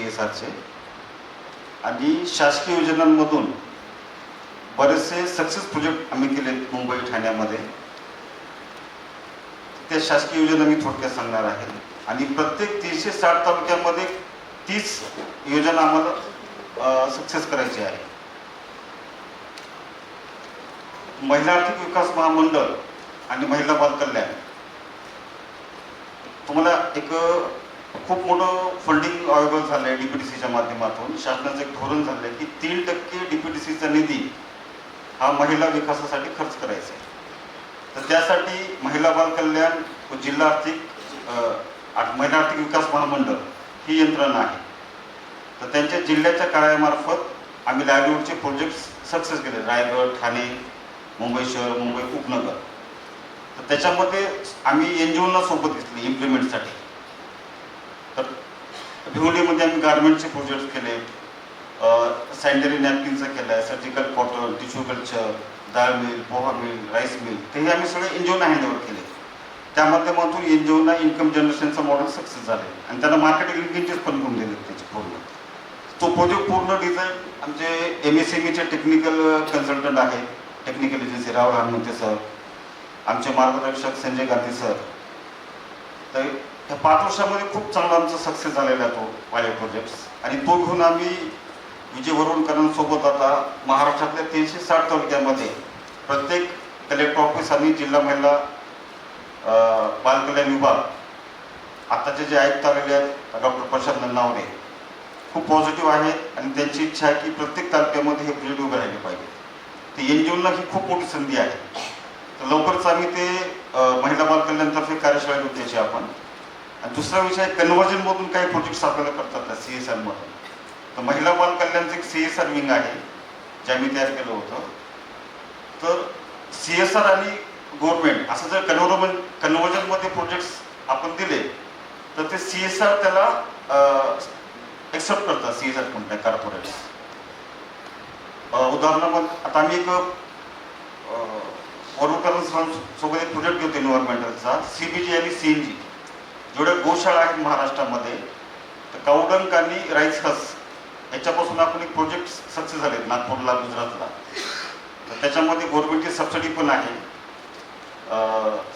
C S आरचे आणि शासकीय योजनांमधून बरेचसे सक्सेस प्रोजेक्ट आम्ही केले मुंबई ठाण्यामध्ये. त्या शासकीय योजना मी थोडक्यात सांगणार आहे. आणि प्रत्येक तीनशे साठ तालुक्यामध्ये तीस योजना आम्हाला सक्सेस करायची आहे. महिला आर्थिक विकास महामंडळ आणि महिला बालकल्याण तुम्हाला एक खूप मोठं फंडिंग अवेलेबल झालं आहे डीपीडीसीच्या माध्यमातून. शासनाचं एक धोरण झालं आहे की तीन टक्के डीपीडीसीचा निधी हा महिला विकासासाठी खर्च करायचा आहे. तर त्यासाठी महिला बालकल्याण व जिल्हा आर्थिक महिला आर्थिक विकास महामंडळ ही यंत्रणा आहे. तर त्यांच्या जिल्ह्याच्या कार्यामार्फत आम्ही लायब्ररीचे प्रोजेक्ट सक्सेस केले. रायगड ठाणे मुंबई शहर मुंबई उपनगर. तर त्याच्यामध्ये आम्ही एन जी ओना सोबत घेतली इम्प्लिमेंटसाठी भिवंडीमध्ये आम्ही गार्मेंटचे प्रोजेक्ट केले. सॅनिटरी नॅपकिनचं केलं आहे सर्जिकल कॉटन टिश्यू कल्चर डाळ mill poha mill rice mill तेही आम्ही सगळे एन जी ओना हँडओवर केले. त्या माध्यमातून एन जी ओना इन्कम जनरेशनचं मॉडेल सक्सेस झाले. आणि त्यांना मार्केटिंग लिंकेजेस पण करून दिले त्याचे पूर्ण. तो प्रोजेक्ट पूर्ण डिझाईन आमचे एम एस एम एचे टेक्निकल कन्सल्टंट आहे. Technical agency Rahul Hanumante sir आमचे मार्गदर्शक संजय गांधी सर. तर ह्या पाच वर्षामध्ये खूप चांगला आमचा सक्सेस झालेला आहे तो पायलट प्रोजेक्ट आणि तो घेऊन आम्ही विजय वरुणकरांसोबत आता महाराष्ट्रातल्या तीनशे साठ तालुक्यामध्ये प्रत्येक कलेक्टर ऑफिस आणि जिल्हा महिला बालकल्याण कल्याण विभाग आताचे जे आयुक्त आलेले आहेत डॉक्टर प्रशांत नन्नावरे खूप पॉझिटिव्ह आहेत आणि त्यांची इच्छा आहे की प्रत्येक तालुक्यामध्ये हे प्रोजेक्ट उभे राहिले पाहिजे. ते एन जी ओला ही खूप मोठी संधी आहे. तर लवकरच आम्ही ते महिला बालकल्याणतर्फे कार्यशाळा घेऊ त्याची आपण आणि दुसरा विषय कन्व्हर्जनमधून काही प्रोजेक्ट आपल्याला करतात सी एस आरमधून तर महिला बाल कल्याणचं एक सी एस आर विंग आहे जे आम्ही तयार केलं होतं. तर सी एस आर आणि गव्हर्नमेंट असं जर कन्व्हर्जन कन्व्हर्जनमध्ये प्रोजेक्ट्स आपण दिले तर ते सी एस आर त्याला एक्सेप्ट करतात सी एस आर कंपन्या कॉर्पोरेट्स उदाहरणार्थ आता आम्ही एक वरुकरण सोबत एक प्रोजेक्ट घेतो एन्व्हायरमेंटलचा सी बी जी आणि सी एन जी जेवढ्या गोशाळा आहेत महाराष्ट्रामध्ये तर काउडंक आणि राईस हस याच्यापासून आपण एक प्रोजेक्ट सक्सेस झाले नागपूरला गुजरातला. तर त्याच्यामध्ये गव्हर्नमेंटची सबसिडी पण आहे.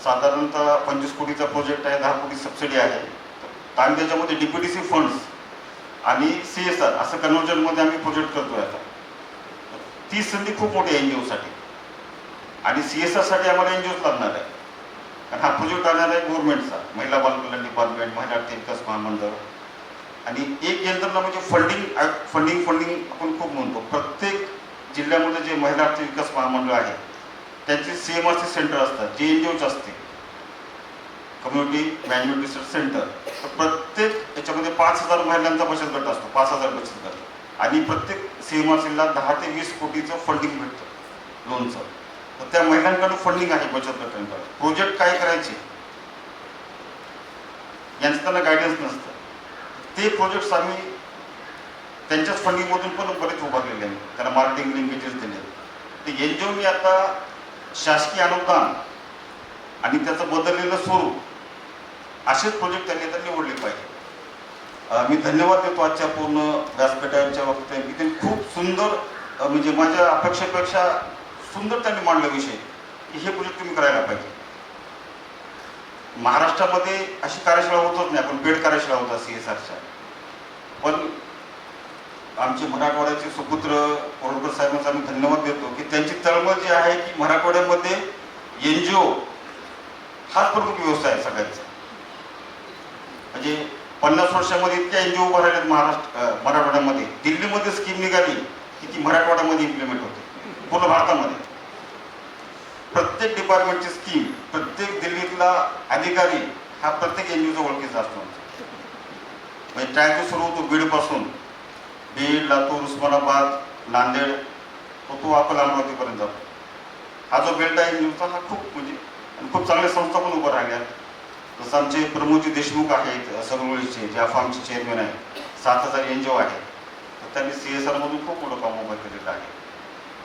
साधारणतः पंचवीस कोटीचा प्रोजेक्ट आहे दहा कोटी सबसिडी आहे. आणि त्याच्यामध्ये D P D C funds आणि सी एस आर असं कन्व्हर्जनमध्ये आम्ही प्रोजेक्ट करतोय आता. ती संधी खूप मोठी आहे एन जी ओसाठी आणि सी एस आरसाठी आम्हाला एन जी ओच लागणार आहे. कारण हा प्रोजेक्ट राहणार आहे गव्हर्नमेंटचा महिला बालकल्याण डिपार्टमेंट महिला विकास महामंडळ आणि एक यंत्रणा म्हणजे फंडिंग फंडिंग फंडिंग आपण खूप म्हणतो. प्रत्येक जिल्ह्यामध्ये जे महिला आर्थिक विकास महामंडळ आहे त्यांचे C M R C centre असतात जे एन जी ओच असते कम्युनिटी मॅनेजमेंट रिसर्च सेंटर तर प्रत्येक याच्यामध्ये पाच हजार महिलांचा बचत गट असतो पाच हजार बचत गट. आणि प्रत्येक सी एम आर सीला दहा ते वीस कोटीचं फंडिंग भेटतं लोनचं तर त्या महिलांकडून फंडिंग आहे बचत गटांकडे. प्रोजेक्ट काय करायचे? यांचं त्यांना गायडन्स नसतं. ते प्रोजेक्ट्स आम्ही त्यांच्याच फंडिंगमधून पण बरेच उभारलेले आहेत. त्यांना मार्केटिंग लिंकेजेस दिले ते एन जी ओनी आता शासकीय अनुदान आणि त्याचं बदललेलं स्वरूप असेच प्रोजेक्ट त्यांनी आता निवडले पाहिजे. मी धन्यवाद देतो आजच्या पूर्ण व्यासपीठाच्या वक्तव्य की त्यांनी खूप सुंदर म्हणजे माझ्या अपेक्षेपेक्षा सुंदर त्यांनी मांडला विषय की हे प्रोजेक्ट तुम्ही करायला पाहिजे. महाराष्ट्रामध्ये अशी कार्यशाळा होतच नाही आपण पेड कार्यशाळा होता सी एस आरच्या पण आमचे मराठवाड्याचे सुपुत्र परोडकर साहेबांचा आम्ही धन्यवाद देतो की त्यांची तळमळ जी आहे की मराठवाड्यामध्ये एन जी ओ हाच प्रमुख व्यवसाय आहे सगळ्यांचा. म्हणजे पन्नास वर्षामध्ये इतक्या एन जी ओ उभा राहिल्यात महाराष्ट्र मराठवाड्यामध्ये. दिल्लीमध्ये स्कीम निघाली की ती मराठवाड्यामध्ये इम्प्लिमेंट होते. पूर्ण भारतामध्ये. प्रत्येक डिपार्टमेंटची स्कीम प्रत्येक दिल्लीतला अधिकारी हा प्रत्येक एन जी ओचा ओळखीचा असतो. म्हणजे ट्रॅक सुरू होतो बीडपासून. बीड लातूर उस्मानाबाद नांदेड तो तो अकोला अमरावतीपर्यंत जातो. हा जो बेल्ट आहे न्यूजचा हा खूप म्हणजे आणि खूप चांगल्या संस्था पण उभं राहिल्या. जसं आमचे प्रमोदजी देशमुख आहेत सरवळीचे जे फार्मचे चेअरमॅन आहेत सात हजार एन जी ओ आहेत. तर त्यांनी सी एस आरमधून खूप मोठं काम उभं केलेलं आहे.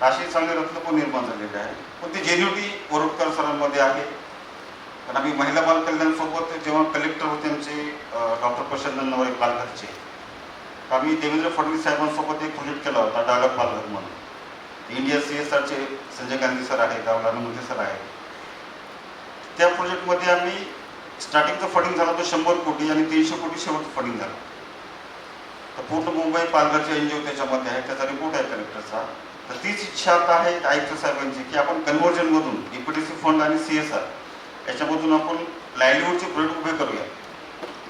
अशी चांगले रत्न पण निर्माण झालेले आहे. पण ती जेन्युटी वरुडकर सरांमध्ये आहे? कारण आम्ही महिला बाल जेव्हा कलेक्टर होते आमचे डॉक्टर प्रशांत नवरे पालघरचे. आम्ही देवेंद्र फडणवीस साहेबांसोबत एक प्रोजेक्ट केला होता डायलॉग पालघर म्हणून. इंडिया सी एस आरचे संजय गांधी सर आहेत राहुल सर आहेत. त्या प्रोजेक्टमध्ये आम्ही स्टार्टिंगचं फंडिंग झालं होतं शंभर कोटी आणि तीनशे कोटी शेवटचं फंडिंग झालं. तर पूर्ण मुंबई पालघरचे एन जी ओ त्याच्यामध्ये आहे त्याचा रिपोर्ट आहे कलेक्टरचा. तर तीच इच्छा आता आहे आयुक्त साहेबांची की आपण कन्व्हर्जनमधून सी फंड आणि सी एस आर याच्यामधून आपण लाईव्हलीहूडचे प्रोजेक्ट उभे करूया.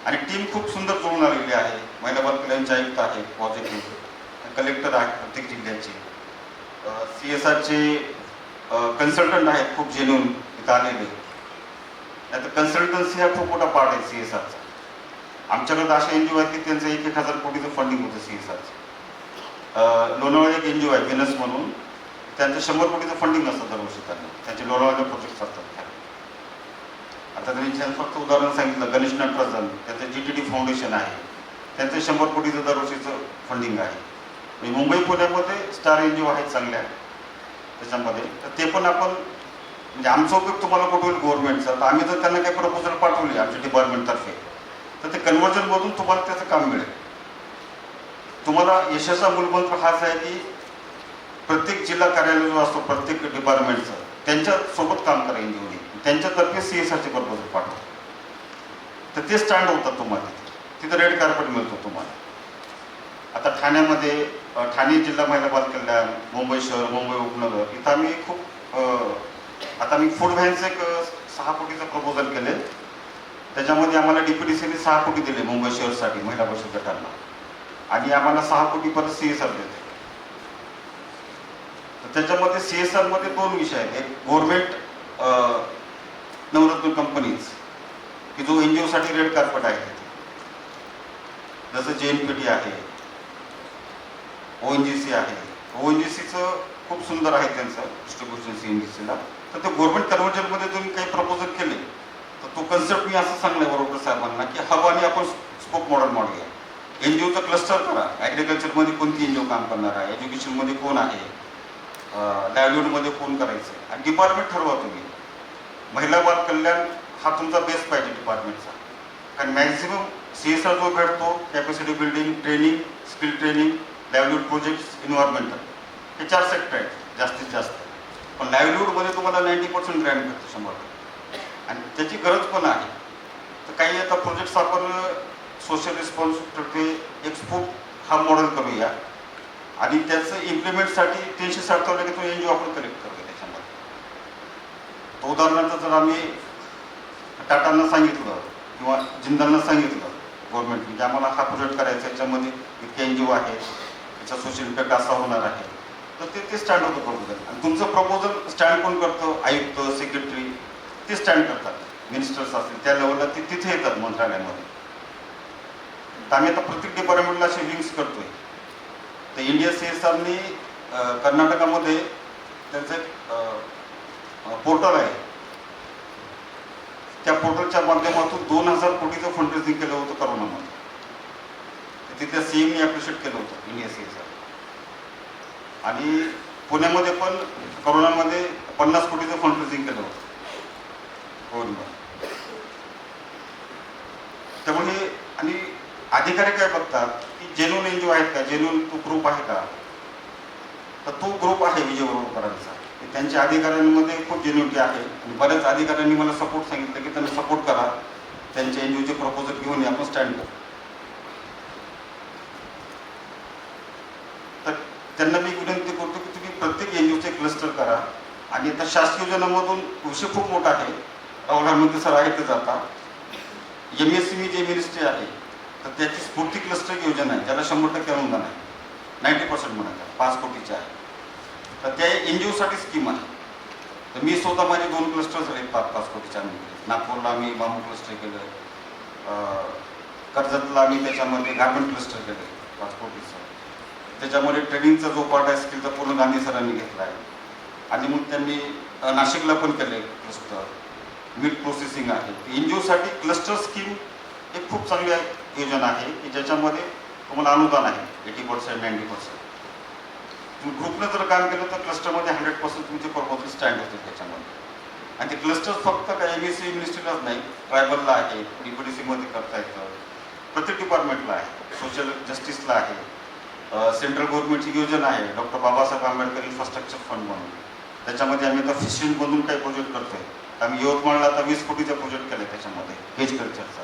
आणि टीम खूप सुंदर जुळून आलेली आहे. महिलाबाल कल्याणचे आयुक्त आहे पॉझिटिव्ह कलेक्टर आहेत प्रत्येक जिल्ह्याचे. सी एस आरचे कन्सल्टंट आहेत खूप जेन्युन इथं आलेले. नाही तर कन्सल्टन्सी हा खूप मोठा पार्ट आहे सी एस आरचा आमच्याकडे अशा एन जी ओ आहेत की त्यांचं एक एक हजार कोटीचं फंडिंग होतं सी एस आरचं लोणावळा एक एन जी ओ आहे विनस म्हणून त्यांचं शंभर कोटीचं फंडिंग असतं दरवर्षी त्यांना. त्यांचे लोणावळ्याचे प्रोजेक्ट असतात. त्या आता त्यांनी ज्यांनी फक्त उदाहरण सांगितलं गणेश नटराजन त्यांचं जी टी डी फाउंडेशन आहे. त्यांचं शंभर कोटीचं दरवर्षीचं फंडिंग आहे. म्हणजे मुंबई पुण्यामध्ये स्टार एन जी ओ आहेत चांगल्या त्याच्यामध्ये. तर ते पण आपण म्हणजे आमचा उपयोग तुम्हाला कुठे होईल? गव्हर्नमेंटचा तर आम्ही जर त्यांना काही प्रपोजल पाठवली आमच्या डिपार्टमेंटतर्फे तर ते कन्व्हर्जनमधून तुम्हाला त्याचं काम मिळेल. तुम्हाला यशाचा मूलमंत्र हाच आहे की प्रत्येक जिल्हा कार्यालय जो असतो प्रत्येक डिपार्टमेंटचं त्यांच्यासोबत काम करा एन त्यांच्यातर्फे सी एस आरचे प्रपोजल पाठवा. तर ते स्टँड होतात तुम्हाला. तिथं रेड कार्पेट मिळतो तुम्हाला. आता ठाण्यामध्ये ठाणे जिल्हा महिला बाल कल्याण मुंबई शहर मुंबई उपनगर इथं आम्ही खूप आता मी फूड व्हॅनचं एक सहा कोटीचं प्रपोजल केले त्याच्यामध्ये आम्हाला डी पी डिसिनी सहा कोटी दिले मुंबई शहरसाठी महिला बचत गटांना. आणि आम्हाला सहा कोटी परत सी एस आर देते. तर त्याच्यामध्ये सी एस दोन विषय आहेत. एक गव्हर्नमेंट नवरत्न कंपनीज की जो एन जी ओसाठी रेड कार्पेट आहे. जसं जे एन पी टी आहे ओ एन जी सी आहे. ओ एन जी सीचं खूप सुंदर आहे त्यांचं डिस्ट्रीब्युशन सी एन जी सीला तर ते गव्हर्नमेंट कन्व्हर्जनमध्ये तुम्ही काही प्रपोजल केले तर तो कन्सेप्ट मी असं सांगलं बरोबर साहेबांना की हब आणि आपण scope model model N G ओचं cluster करा ॲग्रिकल्चरमध्ये कोणती एन जी ओ काम करणार आहे? एज्युकेशनमध्ये कोण आहे? लाईव्हलीहूडमध्ये कोण करायचं आहे आणि डिपार्टमेंट ठरवा तुम्ही. महिला बाल कल्याण हा तुमचा बेस पाहिजे डिपार्टमेंटचा कारण मॅक्झिमम सी एस आर जो भेटतो capacity building training skill training livelihood projects environmental हे चार सेक्टर आहेत जास्तीत जास्त. पण लाईव्हलीहूडमध्ये तुम्हाला नाईन्टी पर्सेंट ग्रँड भेटतो शंभर आणि त्याची गरज पण आहे. तर काही आता प्रोजेक्ट्स आपण सोशल रिस्पॉन्सिबिलिटी एक्सपोर्ट हा मॉडेल करूया आणि त्याचं इम्प्लिमेंटसाठी तीनशे साठ की तो एन जी ओ आपण कलेक्ट करूया त्याच्यामध्ये. तो उदाहरणार्थ जर आम्ही टाटांना सांगितलं किंवा जिंदालना सांगितलं गव्हर्नमेंट म्हणजे आम्हाला हा प्रोजेक्ट करायचा याच्यामध्ये इतके एन जी ओ आहे याचा सोशल इम्पॅक्ट असा होणार आहे. तर ते ते स्टँड होतं प्रपोजल आणि तुमचं प्रपोजल स्टँड कोण करतं? आयुक्त सेक्रेटरी ते स्टँड करतात. मिनिस्टर्स असतील त्या लेवलला ते तिथे येतात मंत्रालयामध्ये. तर आम्ही आता प्रत्येक डिपार्टमेंटला असे विंग्स करतोय. तर इंडिया सी एस आरनी कर्नाटकामध्ये त्यांचं एक पोर्टल आहे. त्या पोर्टलच्या माध्यमातून दोन हजार कोटीचं फंड रेझिंग केलं होतं करोनामध्ये. तिथे सीएमनी अप्रिशिएट ॲप्रिशिएट केलं होतं इंडिया सी एस आर आणि पुण्यामध्ये पण करोनामध्ये पन्नास कोटीचं फंड रेझिंग केलं होतं. कोविडमध्ये त्यामुळे आणि अधिकारी काय बघतात की जेन्युन एन जी ओ आहेत का? जेन्युन तो ग्रुप आहे का? तर तो ग्रुप आहे विजय वरोडकरांचा त्यांच्या अधिकाऱ्यांमध्ये खूप जेन्युनिटी आहे. आणि बऱ्याच अधिकाऱ्यांनी मला सपोर्ट सांगितलं की त्यांना सपोर्ट करा. त्यांच्या एन जी ओचे प्रपोजल घेऊन या, आपण स्टँड करू. तर त्यांना मी विनंती करतो की तुम्ही प्रत्येक एन जी ओचे क्लस्टर करा. आणि आता शासकीय योजनामधून विषय खूप मोठा आहे. राहुल गांधी सर आहे ते जाता एम एस सी मी जे मिनिस्ट्री आहे. तर त्याची स्फूर्ती क्लस्टर योजना आहे. त्याला शंभर टक्के अनुदान आहे. नाईन्टी पर्सेंट म्हणायचं पाच कोटीच्या आहे. तर त्या एन जी ओसाठी स्कीम आहे. तर मी स्वतः माझे दोन क्लस्टर झाले पाच पाच कोटीच्या नागपूरला आम्ही बांबू क्लस्टर केलं कर्जतला आम्ही त्याच्यामध्ये गार्मेंट क्लस्टर केलं पाच कोटीचं. त्याच्यामध्ये ट्रेनिंगचा जो पार्ट आहे स्किलचा पूर्ण गांधी सरांनी घेतला आहे. आणि मग त्यांनी नाशिकला पण केले क्लस्टर मीट प्रोसेसिंग आहे. एन जी ओसाठी क्लस्टर स्कीम एक खूप चांगली आहे. योजना आहे की ज्याच्यामध्ये तुम्हाला अनुदान आहे एटी पर्सेंट नाईन्टी पर्सेंट तुम्ही ग्रुपने जर काम केलं तर क्लस्टरमध्ये हंड्रेड पर्सेंट तुमचे प्रपोजल स्टँड होतील त्याच्यामध्ये. आणि ते क्लस्टर फक्त काय एम एस सी मिनिस्ट्रीलाच नाही ट्रायबलला आहे डी पी डी सीमध्ये करता येतं. प्रत्येक डिपार्टमेंटला आहे सोशल जस्टिसला आहे. सेंट्रल गव्हर्नमेंटची योजना आहे doctor Babasaheb Ambedkar infrastructure fund म्हणून. त्याच्यामध्ये आम्ही आता फिशिंगमधून काही प्रोजेक्ट करतोय. आम्ही यवतमाळला आता वीस कोटीचा प्रोजेक्ट केला त्याच्यामध्ये व्हेज कल्चरचा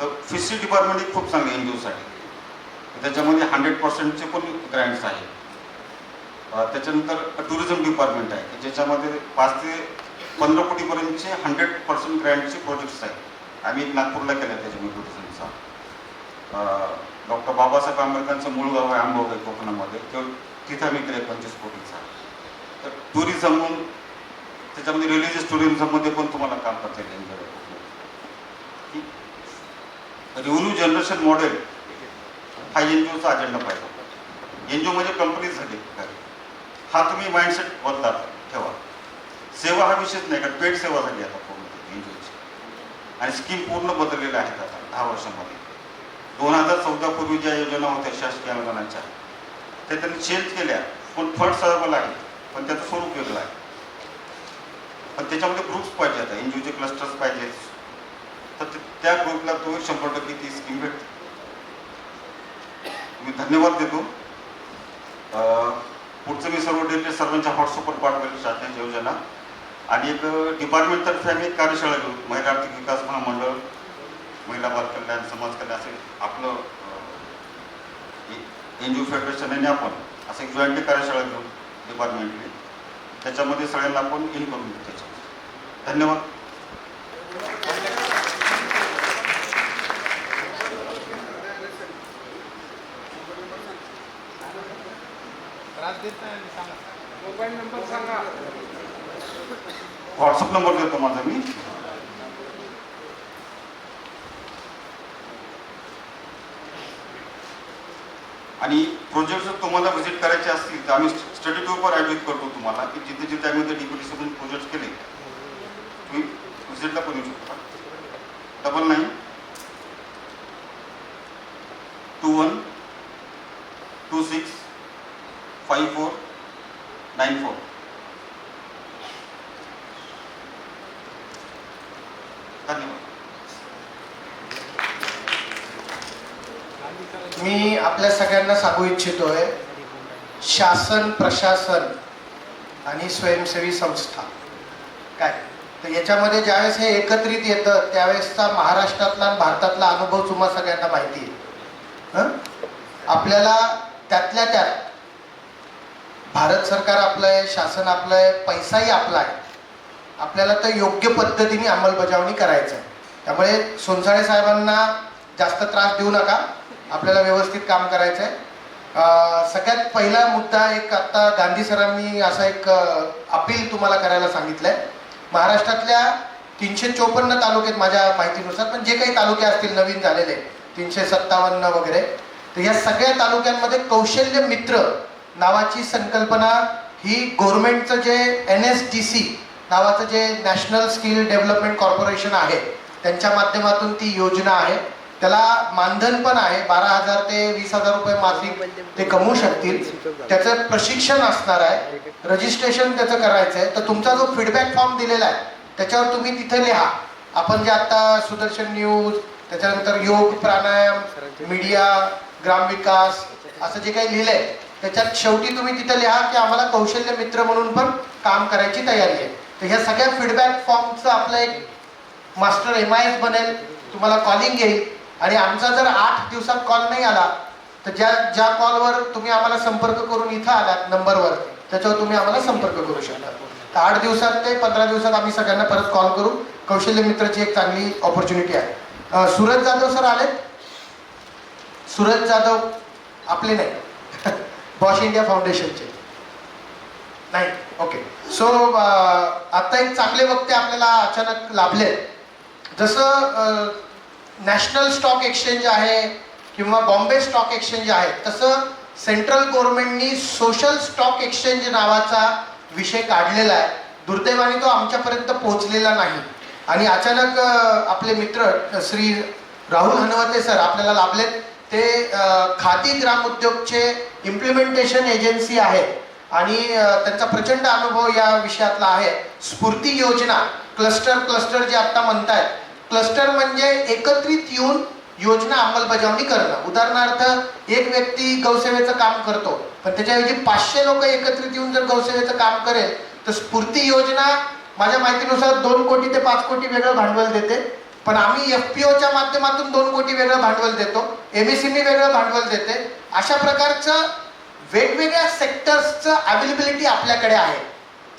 तर फिशरी डिपार्टमेंट ही खूप चांगली एन जी ओसाठी त्याच्यामध्ये हंड्रेड पर्सेंटचे पण ग्रँट्स आहेत. त्याच्यानंतर टुरिझम डिपार्टमेंट आहे. ज्याच्यामध्ये पाच ते पंधरा कोटीपर्यंतचे हंड्रेड पर्सेंट ग्रँटचे प्रोजेक्ट्स आहेत. आम्ही नागपूरला केलं त्याच्यामध्ये टुरिझमचा डॉक्टर बाबासाहेब आंबेडकरांचं मूळ गाव आहे आंबोग कोकणामध्ये. तेव्हा तिथं आम्ही केलं पंचवीस कोटीचा. तर टुरिझम त्याच्यामध्ये रिलिजियस टुरिझममध्ये पण तुम्हाला काम करता येईल. रेव्हन्यू जनरेशन मॉडेल हा एन जी ओचा अजेंडा पाहिजे एन जी ओ म्हणजे कंपनी झाली हा तुम्ही माइंडसेट बदला ठेवा. सेवा हा विषयच नाही का पेड सेवा झाली आता पूर्ण एन जी ओची आणि स्कीम पूर्ण बदललेल्या आहेत आता दहा वर्षामध्ये. दोन हजार चौदा पूर्वी ज्या योजना होत्या शासकीय अनुदानाच्या त्या त्यांनी चेंज केल्या. पण फंड सर्वल आहे पण त्याचं स्वरूप वेगळं आहे. पण त्याच्यामध्ये ग्रुप्स पाहिजे आता. एन जी ओचे क्लस्टर्स पाहिजेत. तर ते- त्या ग्रुपला तो शंभर टक्के ती स्कीम भेटते. मी धन्यवाद देतो. पुढचं मी सर्व डेटे सर्वांच्या व्हॉट्सअपवर पाठवेल शासनाची योजना. आणि एक डिपार्टमेंटतर्फे आम्ही एक कार्यशाळा घेऊ. महिला आर्थिक विकास महामंडळ महिला बाल कल्याण समाज कल्याण असे आपलं एन जी ओ फेडरेशन आणि आपण असं एक जॉईंटली कार्यशाळा घेऊ डिपार्टमेंटली त्याच्यामध्ये सगळ्यांना आपण इन करून घेऊ त्याच्यामध्ये. धन्यवाद त्रास देत नाही आणि सांगा मोबाईल नंबर सांगा व्हॉट्सअप नंबर देतो माझा मी. आणि प्रोजेक्ट जर तुम्हाला व्हिजिट करायचे असतील तर आम्ही स्टडी टूरवर आयोजित करतो तुम्हाला की जिथे जिथे आम्ही ते डिप्युटी प्रोजेक्ट केले तुम्ही व्हिजिटला पण येऊ शकता. Double nine two one two six five four nine four धन्यवाद. मी आपल्या सगळ्यांना सांगू इच्छितोय शासन प्रशासन आणि स्वयंसेवी संस्था. काय? तर याच्यामध्ये ज्यावेळेस हे एकत्रित येतं त्यावेळेसचा महाराष्ट्रातला आणि भारतातला अनुभव तुम्हाला सगळ्यांना माहिती आहे. आपल्याला त्यातल्या त्यात भारत सरकार आपलं आहे शासन आपलं आहे पैसाही आपला आहे. आपल्याला तर योग्य पद्धतीने अंमलबजावणी करायचं आहे त्यामुळे सोनसाळे साहेबांना जास्त त्रास देऊ नका. आपल्याला व्यवस्थित काम करायचं आहे सगळ्यात पहिला मुद्दा एक आत्ता गांधी सरांनी असा एक अपील तुम्हाला करायला सांगितलं आहे महाराष्ट्रातल्या तीनशे चोपन्न तालुक्यात माझ्या माहितीनुसार पण जे काही तालुके असतील नवीन झालेले तीनशे सत्तावन्न वगैरे तर या सगळ्या तालुक्यांमध्ये कौशल्य मित्र नावाची संकल्पना ही गव्हर्नमेंटचं जे एन एस टी सी नावाचं जे नॅशनल स्किल डेव्हलपमेंट कॉर्पोरेशन आहे त्यांच्या माध्यमातून ती योजना आहे. त्याला मानधन पण आहे बारा हजार ते वीस हजार रुपये मासिक ते कमवू शकतील. त्याचं प्रशिक्षण असणार आहे रजिस्ट्रेशन त्याचं करायचं आहे. तर तुमचा जो फीडबॅक फॉर्म दिलेला आहे त्याच्यावर तुम्ही तिथे लिहा. आपण जे आता सुदर्शन न्यूज त्याच्यानंतर योग प्राणायाम मीडिया ग्रामविकास असं जे काही लिहिलंय त्याच्यात शेवटी तुम्ही तिथं लिहा की आम्हाला कौशल्य मित्र म्हणून पण काम करायची तयारी आहे. तर ह्या सगळ्या फीडबॅक फॉर्मचं आपलं एक मास्टर एम आय एस बनेल तुम्हाला कॉलिंग येईल. आणि आमचा जर आठ दिवसात कॉल नाही आला तर ज्या ज्या कॉलवर तुम्ही आम्हाला संपर्क करून इथं आलात नंबरवर त्याच्यावर तुम्ही आम्हाला संपर्क करू शकता. तर आठ दिवसात ते पंधरा दिवसात आम्ही सगळ्यांना परत कॉल करू. कौशल्य मित्राची एक चांगली ऑपॉर्च्युनिटी आहे. सूरज जाधव सर आलेत? सूरज जाधव आपले नाही. वॉश इंडिया फाउंडेशनचे नाही ओके सो आता एक चांगले वक्ते आपल्याला अचानक लाभले. जसं नॅशनल स्टॉक एक्सचेंज आहे किंवा बॉम्बे स्टॉक एक्सचेंज आहे तसं सेंट्रल गव्हर्नमेंटनी सोशल स्टॉक एक्सचेंज नावाचा विषय काढलेला आहे. दुर्दैवाने तो आमच्यापर्यंत पोहोचलेला नाही. आणि अचानक uh, आपले मित्र uh, श्री राहुल हनवते सर आपल्याला लाभलेत. ते खादी ग्राम उद्योगचे इम्प्लिमेंटेशन एजन्सी आहे आणि त्यांचा प्रचंड अनुभव या विषयातला आहे. स्फूर्ती योजना क्लस्टर क्लस्टर जे आता म्हणतायत क्लस्टर म्हणजे एकत्रित येऊन योजना अंमलबजावणी करणं. उदाहरणार्थ एक व्यक्ती गौसेवेचं काम करतो पण त्याच्याऐवजी पाचशे लोक एकत्रित येऊन जर गौसेवेचं काम करेल तर स्फूर्ती योजना माझ्या माहितीनुसार दोन कोटी ते पाच कोटी वेगळं भांडवल देते. पण आम्ही एफ पी ओच्या माध्यमातून दोन कोटी वेगळं भांडवल देतो. एम एस वेगळं भांडवल देते. अशा प्रकारचं वेगवेगळ्या सेक्टर्सचं अवेलेबिलिटी आपल्याकडे आहे.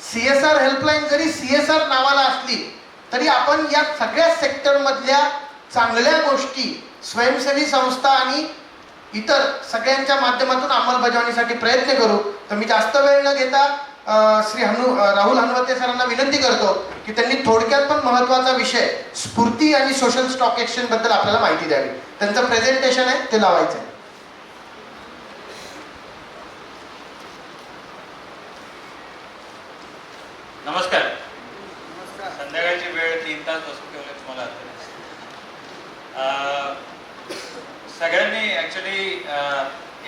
सी एस आर हेल्पलाईन जरी सी एस आर नावाला असली तरी आपण या सगळ्या सेक्टरमधल्या चांगल्या गोष्टी स्वयंसेवी संस्था आणि इतर सगळ्यांच्या माध्यमातून अंमलबजावणीसाठी प्रयत्न करू. तर मी जास्त वेळ न घेता श्री हनु राहुल हनुमते सरांना विनंती करतो की त्यांनी थोडक्यात पण महत्त्वाचा विषय स्फूर्ती आणि सोशल स्टॉक एक्सचेंजबद्दल आपल्याला माहिती द्यावी. त्यांचं प्रेझेंटेशन आहे ते लावायचं आहे नमस्कार. संध्याकाळची वेळ तीन तास बसून ठेवले तुम्हाला सगळ्यांनी ऍक्च्युली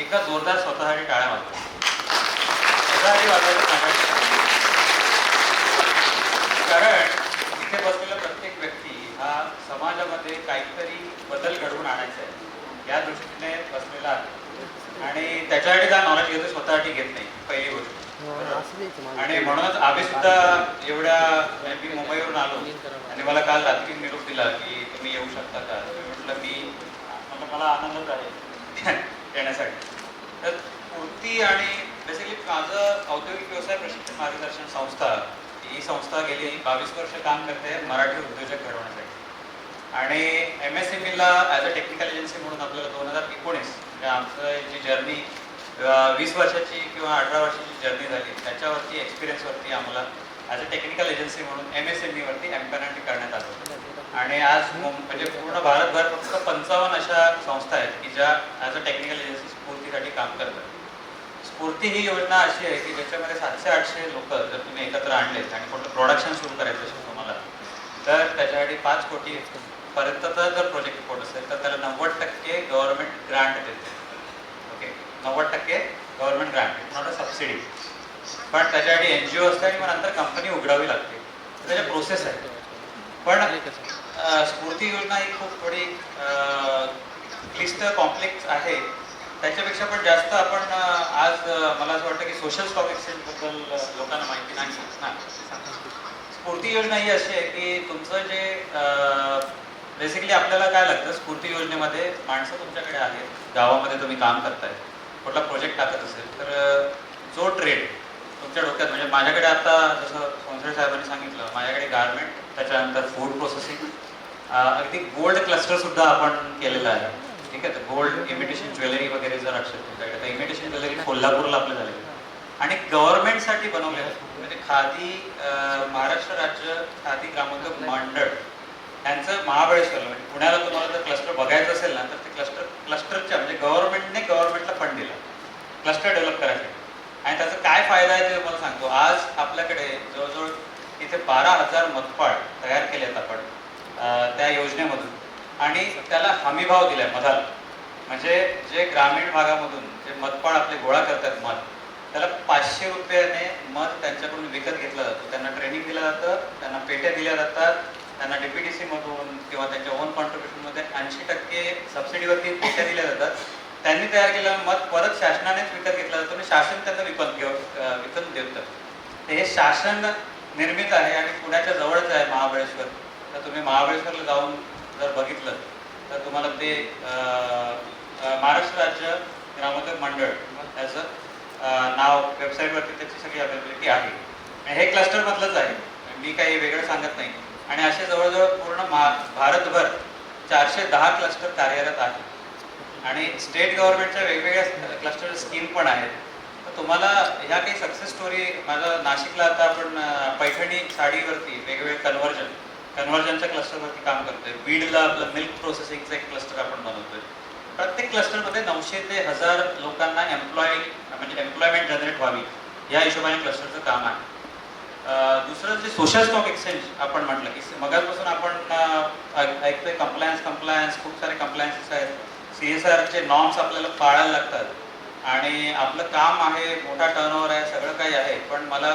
एका जोरदार स्वतःसाठी टाळ्या मारतो सांगायचं कारण इथे बसलेला प्रत्येक व्यक्ती हा समाजामध्ये काहीतरी बदल घडवून आणायचा आहे. या दृष्टीने बसलेला आहे. आणि त्याच्यासाठी जा नॉलेज घेतो स्वतःसाठी घेत नाही पहिली गोष्ट. आणि म्हणूनच आम्ही सुद्धा एवढ्या मी मुंबईवरून आलो. आणि मला काल रात्री निरोप दिला की तुम्ही येऊ शकता का? म्हटलं मी मला आनंदच आहे. येण्यासाठी. तर पूर्ती आणि बेसिकली माझं औद्योगिक व्यवसाय प्रशिक्षण मार्गदर्शन संस्था ही संस्था गेली बावीस वर्ष काम करते मराठी उद्योजक घडवण्यासाठी. आणि एम एस एम ईला ॲज अ टेक्निकल एजन्सी म्हणून आपल्याला दोन हजार एकोणीस म्हणजे आमचं जी जर्नी वीस वर्षाची किंवा अठरा वर्षाची जर्नी झाली त्याच्यावरती एक्सपिरियन्सवरती आम्हाला ॲज अ टेक्निकल एजन्सी म्हणून एम एस एम ईवरती एम्पॅनंट करण्यात आलं. आणि आज म्हणजे पूर्ण भारतभर फक्त पंचावन्न अशा संस्था आहेत की ज्या ॲज अ टेक्निकल एजन्सी स्फूर्तीसाठी काम करतात. स्फूर्ती ही योजना अशी आहे की ज्याच्यामध्ये सातशे आठशे लोक जर तुम्ही एकत्र आणलेत आणि कुठलं प्रोडक्शन सुरू करायचं असेल तुम्हाला तर त्याच्यासाठी पाच कोटी पर्यंतचा जर प्रोजेक्ट रिपोर्ट असेल तर त्याला नव्वद टक्के गव्हर्नमेंट ग्रांट देते. ओके नव्वद टक्के government grant not a subsidy पण त्याच्यासाठी एन जी ओ असते आणि मग नंतर कंपनी उघडावी लागते. त्याच्या प्रोसेस आहे. पण स्फूर्ती योजना ही खूप थोडी क्लिष्ट कॉम्प्लेक्स आहे. त्याच्यापेक्षा पण जास्त आपण आज मला असं वाटतं की सोशल स्टॉक एक्सचेंजबद्दल लोकांना माहिती नाही स्फूर्ती योजना ही अशी आहे की तुमचं जे बेसिकली आपल्याला काय लागतं स्फूर्ती योजनेमध्ये माणसं तुमच्याकडे आहेत. गावामध्ये तुम्ही काम करताय. कुठला प्रोजेक्ट टाकत असेल तर जो ट्रेड तुमच्या डोक्यात म्हणजे माझ्याकडे आता जसं सोनसरे साहेबांनी सांगितलं माझ्याकडे गार्मेंट त्याच्यानंतर फूड प्रोसेसिंग अगदी गोल्ड क्लस्टर सुद्धा आपण केलेलं आहे. ठीक आहे तर गोल्ड इमिटेशन ज्वेलरी वगैरे जर असेल तुमच्याकडे तर इमिटेशन ज्वेलरी कोल्हापूरला आपलं झालेलं आणि गव्हर्नमेंटसाठी बनवलेलं म्हणजे खादी महाराष्ट्र राज्य खादी ग्रामोद्योग मंडळ यांचं महाबळेश्वरला म्हणजे पुण्याला तुम्हाला जर क्लस्टर बघायचं असेल ना तर ते क्लस्टर क्लस्टरच्या म्हणजे गव्हर्नमेंटने गव्हर्नमेंटला फंड दिला. क्लस्टर डेव्हलप करायसाठी. आणि त्याचा काय फायदा आहे ते तुम्हाला सांगतो. आज आपल्याकडे जवळजवळ इथे बारा हजार मतपाळ तयार केलेत आपण त्या योजनेमधून. आणि त्याला हमीभाव दिलाय मधाला म्हणजे जे ग्रामीण भागामधून जे मधपाळ आपले गोळा करतात मध त्याला पाचशे रुपयाने मध त्यांच्याकडून विकत घेतला जातो. त्यांना ट्रेनिंग दिलं जातं त्यांना पेट्या दिल्या जातात त्यांना डीपीटीसी मधून किंवा त्यांच्या ओन कॉन्ट्रीब्युशनमध्ये ऐंशी टक्के सबसिडीवरती पेट्या दिल्या जातात. त्यांनी तयार केलेलं मध परत शासनानेच विकत घेतलं जातं आणि शासन त्यांना विकत घेऊ विकत देतं तर हे शासन निर्मित आहे आणि पुण्याच्या जवळच आहे महाबळेश्वर. तर तुम्ही महाबळेश्वरला जाऊन जर बघितलं तर तुम्हाला ते महाराष्ट्र राज्य ग्रामोद्योग मंडळ त्याचं नाव वेबसाईटवरती त्याची सगळी अवेलेबिलिटी आहे. आणि हे क्लस्टर मधलंच आहे. मी काही वेगळं सांगत नाही. आणि असे जवळजवळ पूर्ण महा भारतभर चारशे दहा क्लस्टर कार्यरत आहेत आणि स्टेट गव्हर्नमेंटच्या वेगवेगळ्या क्लस्टर स्कीम पण आहेत. तर तुम्हाला ह्या काही सक्सेस स्टोरी माझं नाशिकला आता आपण पैठणी साडीवरती वेगवेगळे कन्व्हर्जन कन्व्हर्जनच्या क्लस्टरवरती काम करतोय. बीडला आपलं मिल्क प्रोसेसिंगचं एक क्लस्टर आपण बनवतोय. प्रत्येक क्लस्टरमध्ये नऊशे ते हजार लोकांना एम्प्लॉय म्हणजे एम्प्लॉयमेंट जनरेट व्हावी या हिशोबाने क्लस्टरचं काम आहे. दुसरं जे सोशल स्टॉक एक्सचेंज आपण म्हटलं की मगाचपासून आपण ऐकतोय कंप्लायन्स कंप्लायन्स खूप सारे कंप्लायन्सेस आहेत. सी एस आरचे नॉर्म्स आपल्याला पाळायला लागतात. आणि आपलं काम आहे मोठा टर्नओव्हर आहे सगळं काही आहे. पण मला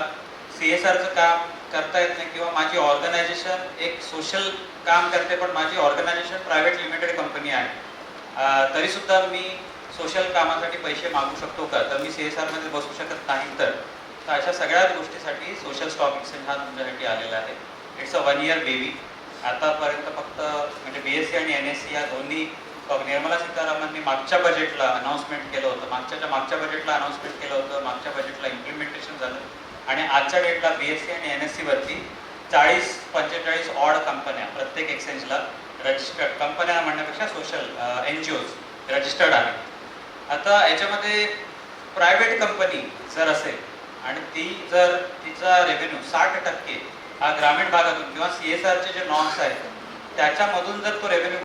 सी एस आरचं काम करता येत नाही किंवा माझी ऑर्गनायझेशन एक सोशल काम करते पण माझी ऑर्गनायझेशन प्रायव्हेट लिमिटेड कंपनी आहे. तरीसुद्धा मी सोशल कामासाठी पैसे मागू शकतो का? तर मी सी एस आरमध्ये बसू शकत नाही तर. तर अशा सगळ्याच गोष्टीसाठी सोशल स्टॉक एक्सचेंज हा तुमच्यासाठी आलेला आहे. It's a one year baby आतापर्यंत फक्त म्हणजे बी एस सी आणि एन एस सी या दोन्ही निर्मला सीतारामननी मागच्या बजेटला अनाऊन्समेंट केलं होतं. मागच्याच्या मागच्या बजेटला अनाऊन्समेंट केलं होतं. मागच्या बजेटला इम्प्लिमेंटेशन झालं. आणि आजच्या डेटला बी एस सी आणि एन एस सीवरती चाळीस पंचेचाळीस ऑड कंपन्या प्रत्येक एक्सचेंजला रजिस्टर्ड कंपन्या म्हणण्यापेक्षा social N G Os registered आहेत. आता याच्यामध्ये प्रायव्हेट कंपनी जर असेल आणि ती जर तिचा रेव्हेन्यू साठ टक्के हा ग्रामीण भागातून किंवा सी एस आरचे जे नॉर्म्स आहेत त्याच्यामधून जर तो रेव्हेन्यू